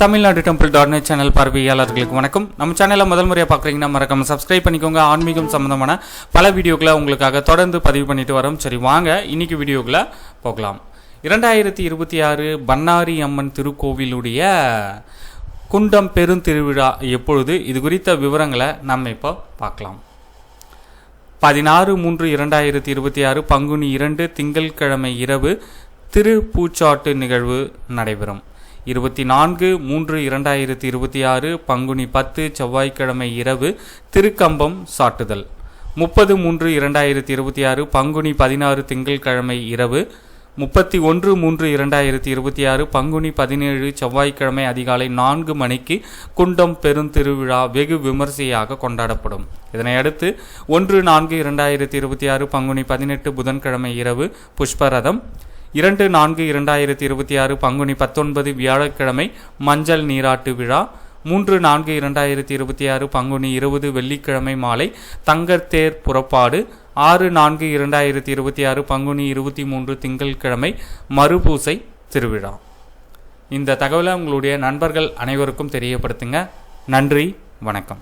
Tamil Nadu temple dot net channel பார்வையாளர்களுக்கு வணக்கம். நம்ம சேனலை முதல் முறையாக பார்க்குறீங்கன்னா மறக்காம சப்ஸ்கிரைப் பண்ணிக்கோங்க. ஆன்மீகம் சம்மந்தமான பல வீடியோக்களை உங்களுக்காக தொடர்ந்து பதிவு பண்ணிட்டு வரோம். சரி வாங்க. இன்னைக்கு வீடியோக்களை போகலாம். இரண்டாயிரத்தி இருபத்தி ஆறு பன்னாரி அம்மன் திருக்கோவிலுடைய குண்டம் பெருந்திருவிழா எப்பொழுது? இது குறித்த விவரங்களை நம்ம இப்போ பார்க்கலாம். பதினாறு மூன்று இரண்டாயிரத்தி இருபத்தி ஆறு பங்குனி இரண்டு திங்கட்கிழமை இரவு திருப்பூச்சாட்டு நிகழ்வு நடைபெறும். இருபத்தி நான்கு மூன்று இரண்டாயிரத்தி இருபத்தி ஆறு பங்குனி பத்து செவ்வாய்க்கிழமை இரவு திருக்கம்பம் சாட்டுதல். முப்பது மூன்று இரண்டாயிரத்தி இருபத்தி ஆறு பங்குனி பதினாறு திங்கட்கிழமை இரவு. முப்பத்தி ஒன்று மூன்று இரண்டாயிரத்தி இருபத்தி ஆறு பங்குனி பதினேழு செவ்வாய்க்கிழமை அதிகாலை நான்கு மணிக்கு குண்டம் பெருந்திருவிழா வெகு விமரிசையாக கொண்டாடப்படும். இதனையடுத்து ஒன்று நான்கு இரண்டாயிரத்தி இருபத்தி ஆறு பங்குனி பதினெட்டு புதன்கிழமை இரவு புஷ்பரதம் இரண்டு நான்கு இரண்டாயிரத்தி இருபத்தி ஆறு பங்குனி பத்தொன்பது வியாழக்கிழமை மஞ்சள் நீராட்டு விழா. மூன்று நான்கு இரண்டாயிரத்தி இருபத்தி ஆறு பங்குனி இருபது வெள்ளிக்கிழமை மாலை தங்கத்தேர் புறப்பாடு. ஆறு நான்கு இரண்டாயிரத்தி இருபத்தி ஆறு பங்குனி இருபத்தி மூன்று திங்கட்கிழமை மறுபூசை திருவிழா. இந்த தகவலை உங்களுடைய நண்பர்கள் அனைவருக்கும் தெரியப்படுத்துங்க. நன்றி வணக்கம்.